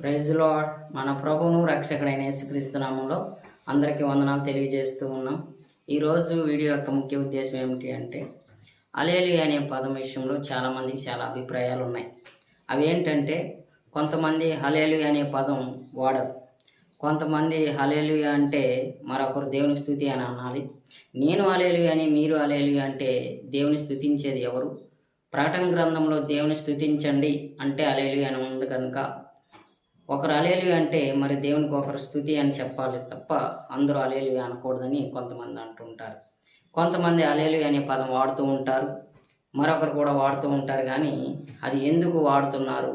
Praise మన ప్రభువును రక్షకుడైన యేసుక్రీస్తునామంలో అందరికీ వందనాలు తెలియజేస్తూ ఉన్నాం. ఈరోజు వీడియో యొక్క ముఖ్య ఉద్దేశం ఏమిటి అంటే అలేలి అనే పదం విషయంలో చాలామంది చాలా అభిప్రాయాలు ఉన్నాయి. అవి ఏంటంటే కొంతమంది హలేలు అనే పదం వాడరు. కొంతమంది హలేలు అంటే మరొకరు దేవుని స్థుతి అని అనాలి. నేను అలేలు అని మీరు అలేలు అంటే దేవుని స్థుతించేది ఎవరు? ప్రకటన గ్రంథంలో దేవుని స్థుతించండి అంటే అలేలు అని ఉంది కనుక ఒకరు అలేలు అంటే మరి దేవునికి ఒకరు స్థుతి అని చెప్పాలి తప్ప అందరూ అలేలు అనకూడదని కొంతమంది అంటుంటారు. కొంతమంది అలేలు అనే పదం వాడుతూ ఉంటారు. మరొకరు కూడా వాడుతూ ఉంటారు కానీ అది ఎందుకు వాడుతున్నారు?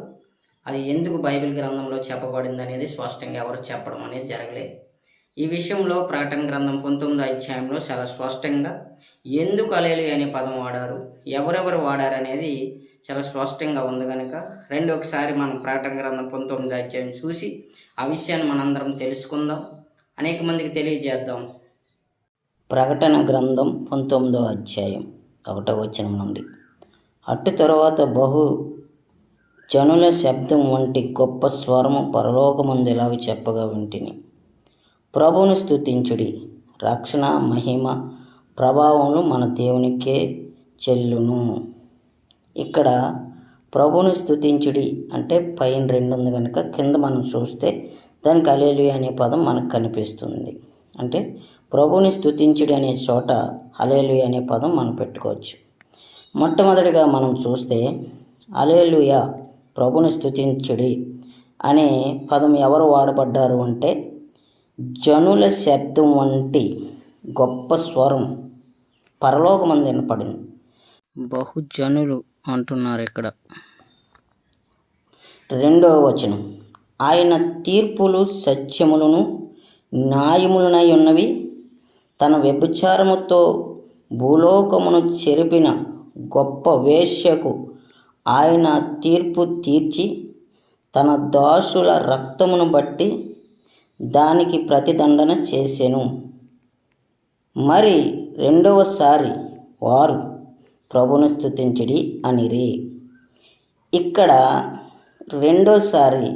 అది ఎందుకు బైబిల్ గ్రంథంలో చెప్పబడింది అనేది స్పష్టంగా ఎవరు చెప్పడం అనేది జరగలేదు. ఈ విషయంలో ప్రకటన గ్రంథం పంతొమ్మిదో అధ్యాయంలో చాలా స్పష్టంగా ఎందుకు అలేలు అనే పదం వాడారు ఎవరెవరు వాడారు అనేది చాలా స్పష్టంగా ఉంది కనుక రెండు ఒకసారి మనం ప్రకటన గ్రంథం పంతొమ్మిది అధ్యాయం చూసి ఆ విషయాన్ని మనందరం తెలుసుకుందాం. అనేక మందికి తెలియజేద్దాం. ప్రకటన గ్రంథం పంతొమ్మిదో అధ్యాయం ఒకటో వచనం నుండి. అటు తరువాత బహు జనుల శబ్దం వంటి గొప్ప స్వరము పరలోకముందు ఇలాగ చెప్పగా వింటిని. ప్రభువును స్థుతించుడి రక్షణ మహిమ ప్రభావములు మన దేవునికే చెల్లును. ఇక్కడ ప్రభువును స్తుతించుడి అంటే పైన రెండు ఉంది కనుక కింద మనం చూస్తే దానికి అలేలు అనే పదం మనకు కనిపిస్తుంది. అంటే ప్రభువుని స్తుతించుడి అనే చోట అలేలు అనే పదం మనం పెట్టుకోవచ్చు. మొట్టమొదటిగా మనం చూస్తే అలేలుయ ప్రభుని స్థుతించుడి అనే పదం ఎవరు వాడబడ్డారు అంటే జనుల శబ్దం వంటి గొప్ప స్వరం పరలోకమంది వినపడింది. బహుజనులు అంటున్నారు ఇక్కడ. రెండవ వచనం. ఆయన తీర్పులు సత్యములను న్యాయములనై ఉన్నవి తన వ్యభిచారముతో భూలోకమును చెరిపిన గొప్ప వేశ్యకు ఆయన తీర్పు తీర్చి తన దాసుల రక్తమును బట్టి దానికి ప్రతిదండన చేసెను. మరి రెండవసారి వారు ప్రభును స్థుతించడి అనిరి. ఇక్కడ రెండోసారి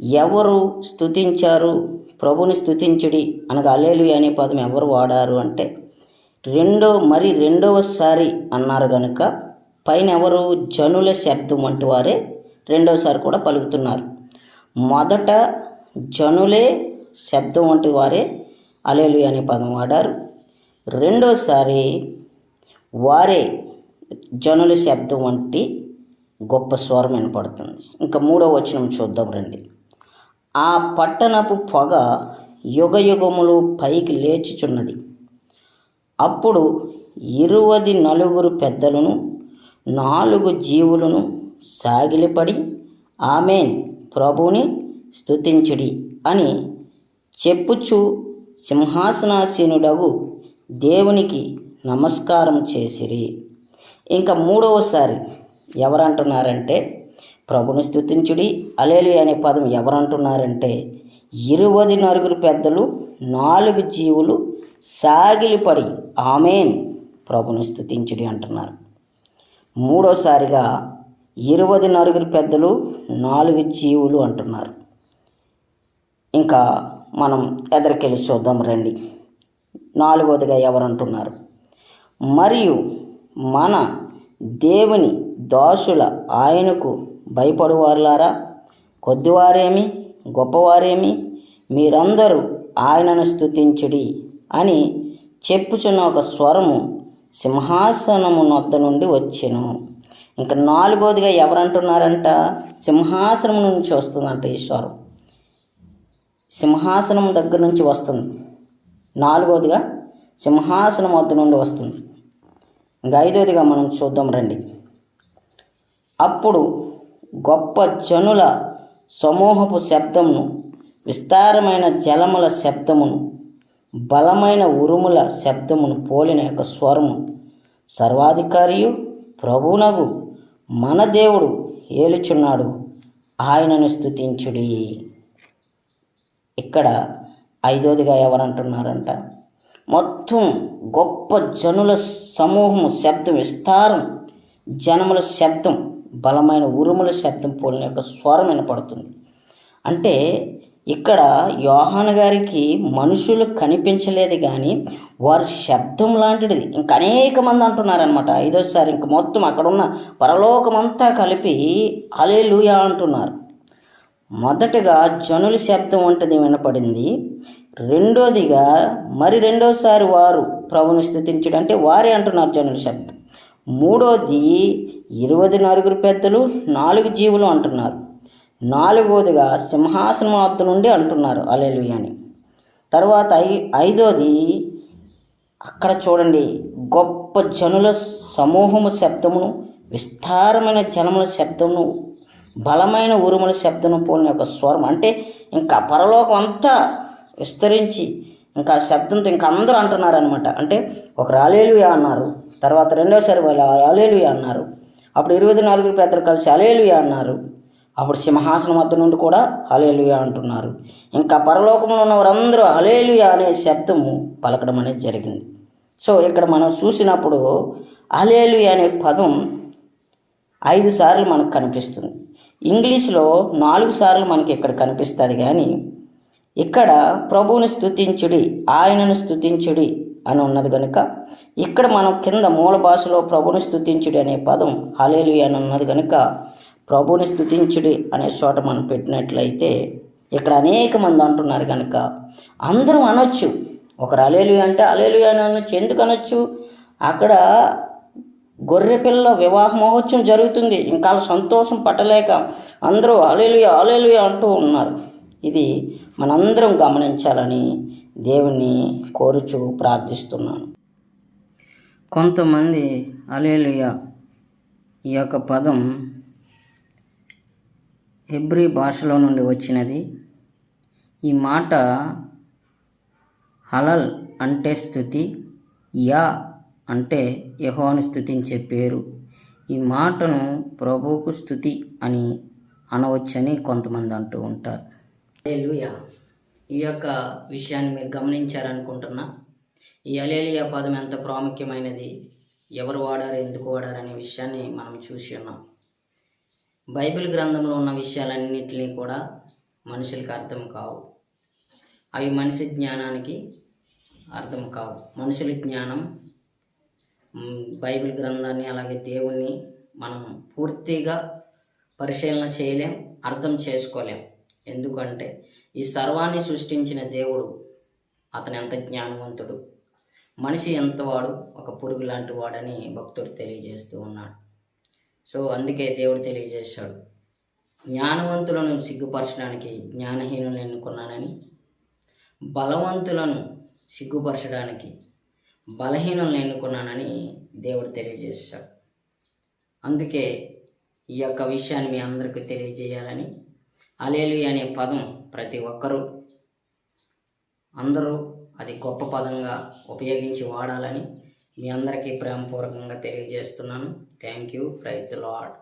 ఎవరు స్థుతించారు ప్రభుని స్థుతించుడి అనగా అలేలు అనే పదం ఎవరు వాడారు అంటే రెండో మరి రెండవసారి అన్నారు కనుక పైన ఎవరు? జనుల శబ్దం వంటి వారే రెండోసారి కూడా పలుకుతున్నారు. మొదట జనులే శబ్దం వంటి వారే. అలేలు అనే పదం వాడారు. రెండోసారి వారే జనుల శబ్దం వంటి గొప్ప స్వరం వినపడుతుంది. ఇంకా మూడో వచనం చూద్దాం రండి. ఆ పట్టణపు పొగ యుగ యుగములు పైకి లేచుచున్నది. అప్పుడు ఇరువది నలుగురు పెద్దలను నాలుగు జీవులను సాగిలిపడి ఆమెన్ ప్రభుని స్తుతించుడి అని చెప్పుచు సింహాసనాసీనుడగు దేవునికి నమస్కారం చేసిరి. ఇంకా మూడవసారి ఎవరంటున్నారంటే ప్రభుని స్తుతించుడి అలేలి అనే పదం ఎవరంటున్నారంటే ఇరువది నలుగురు పెద్దలు నాలుగు జీవులు సాగిలిపడి ఆమెన్ ప్రభుని స్తుతించుడి అంటున్నారు. మూడోసారిగా ఇరువది నలుగురు పెద్దలు నాలుగు జీవులు అంటున్నారు. ఇంకా మనం ఎదరికెళ్ళి చూద్దాం రండి. నాలుగవదిగా ఎవరంటున్నారు? మరియు మన దేవుని దాసుల ఆయనకు భయపడువారులారా? కొద్దివారేమి? గొప్పవారేమి? మీరందరూ ఆయనను స్తుతించుడి అని చెప్పుచున్న ఒక స్వరము సింహాసనము నొద్ద నుండి వచ్చెను. ఇంకా నాలుగోదిగా ఎవరంటున్నారంట? సింహాసనం నుంచి వస్తుందంట ఈ స్వరం. సింహాసనం దగ్గర నుంచి వస్తుంది. నాలుగోదిగా సింహాసనం వద్ద నుండి వస్తుంది. ఇంకా ఐదోదిగా మనం చూద్దాం రండి. అప్పుడు గొప్ప జనుల సమూహపు శబ్దమును విస్తారమైన జలముల శబ్దమును బలమైన ఉరుముల శబ్దమును పోలిన యొక్క స్వరము. సర్వాధికారియు ప్రభునగు మన దేవుడు ఏలుచున్నాడు. ఆయనను స్తుతించుడి. ఇక్కడ ఐదోదిగా ఎవరంటున్నారంట? మొత్తం గొప్ప జనుల సమూహము శబ్దం విస్తారం జనముల శబ్దం బలమైన ఉరుముల శబ్దం పోలిన యొక్క స్వరం వినపడుతుంది. అంటే ఇక్కడ యోహాన్ గారికి మనుషులు కనిపించలేదు కానీ వారి శబ్దం లాంటిది. ఇంక అనేక మంది అంటున్నారనమాట ఐదోసారి ఇంక మొత్తం అక్కడ ఉన్న పరలోకమంతా కలిపి అలేలుయా అంటున్నారు. మొదటగా జనుల శబ్దం వంటిది వినపడింది. రెండోదిగా మరి రెండోసారి వారు ప్రభుని స్థుతించడం అంటే వారే అంటున్నారు జనుల శబ్దం. మూడోది ఇరవై నలుగురు పెద్దలు నాలుగు జీవులు అంటున్నారు. నాలుగోదిగా సింహాసనం వద్ద నుండి అంటున్నారు. అలెలు అని. తర్వాత ఐ ఐదోది అక్కడ చూడండి గొప్ప జనుల సమూహము శబ్దమును విస్తారమైన జనముల శబ్దమును బలమైన ఉరుముల శబ్దం పోలిన ఒక స్వరం. అంటే ఇంకా పరలోకం అంతా విస్తరించి ఇంకా శబ్దంతో ఇంకా అందరూ అంటున్నారు అనమాట అంటే ఒకరు అలేలుయా అన్నారు తర్వాత రెండోసారి వాళ్ళు అలేలుయా అన్నారు అప్పుడు ఇరవై నాలుగు పెద్దలు కలిసి అలేలుయా అన్నారు అప్పుడు సింహాసనం వద్ద నుండి కూడా హలేలుయా అంటున్నారు. ఇంకా పరలోకంలో ఉన్న వారందరూ హలేలుయా అనే శబ్దము పలకడం అనేది జరిగింది. సో ఇక్కడ మనం చూసినప్పుడు హలేలుయా అనే పదం ఐదు సార్లు మనకు కనిపిస్తుంది. ఇంగ్లీష్లో నాలుగు సార్లు మనకి ఇక్కడ కనిపిస్తుంది కానీ ఇక్కడ ప్రభువుని స్థుతించుడి ఆయనను స్థుతించుడి అని ఉన్నది కనుక ఇక్కడ మనం కింద మూల భాషలో ప్రభుని స్థుతించుడి అనే పదం హలేలు అని ఉన్నది కనుక ప్రభుని స్థుతించుడి అనే చోట మనం పెట్టినట్లయితే ఇక్కడ అనేక మంది అంటున్నారు కనుక అందరూ అనొచ్చు. ఒకరు అలేలు అంటే అలేలు అని అనొచ్చు. ఎందుకు అనొచ్చు? అక్కడ గొర్రెపిల్ల వివాహ మహోత్సవం జరుగుతుంది. ఇంకా సంతోషం పట్టలేక అందరూ అలేలుయ అలేలుయ అంటూ ఉన్నారు. ఇది మనందరం గమనించాలని దేవుణ్ణి కోరుచు ప్రార్థిస్తున్నాను. కొంతమంది అలేలుయ ఈ యొక్క పదం హెబ్రి భాషలో నుండి వచ్చినది. ఈ మాట హలల్ అంటే స్థుతి యా అంటే యహోను స్థుతించే పేరు. ఈ మాటను ప్రభువుకు స్థుతి అని అనవచ్చని కొంతమంది అంటూ ఉంటారు. అలేలుయా ఈ యొక్క విషయాన్ని మీరు గమనించారనుకుంటున్నా. ఈ అలేలియా పదం ఎంత ప్రాముఖ్యమైనది? ఎవరు వాడారు? ఎందుకు వాడారు? అనే విషయాన్ని మనం చూసి ఉన్నాం. బైబిల్ గ్రంథంలో ఉన్న విషయాలన్నింటినీ కూడా మనుషులకు అర్థం కావు. అవి మనిషి జ్ఞానానికి అర్థం కావు. మనుషుల జ్ఞానం బైబిల్ గ్రంథాన్ని అలాగే దేవుణ్ణి మనం పూర్తిగా పరిశీలన చేయలేం అర్థం చేసుకోలేం. ఎందుకంటే ఈ సర్వాన్ని సృష్టించిన దేవుడు అతను ఎంత జ్ఞానవంతుడు మనిషి ఎంతవాడు ఒక పురుగు లాంటి వాడని భక్తుడు తెలియజేస్తూ ఉన్నాడు. సో అందుకే దేవుడు తెలియజేశాడు జ్ఞానవంతులను సిగ్గుపరచడానికి జ్ఞానహీనులను ఎన్నుకున్నానని బలవంతులను సిగ్గుపరచడానికి బలహీనులను ఎన్నుకున్నానని దేవుడు తెలియజేశాడు. అందుకే ఈ యొక్క విషయాన్ని మీ అందరికీ తెలియజేయాలని అలేలు అనే పదం ప్రతి ఒక్కరూ అందరూ అది గొప్ప పదంగా ఉపయోగించి వాడాలని మీ అందరికీ ప్రేమపూర్వకంగా తెలియజేస్తున్నాను. Thank you. Praise lord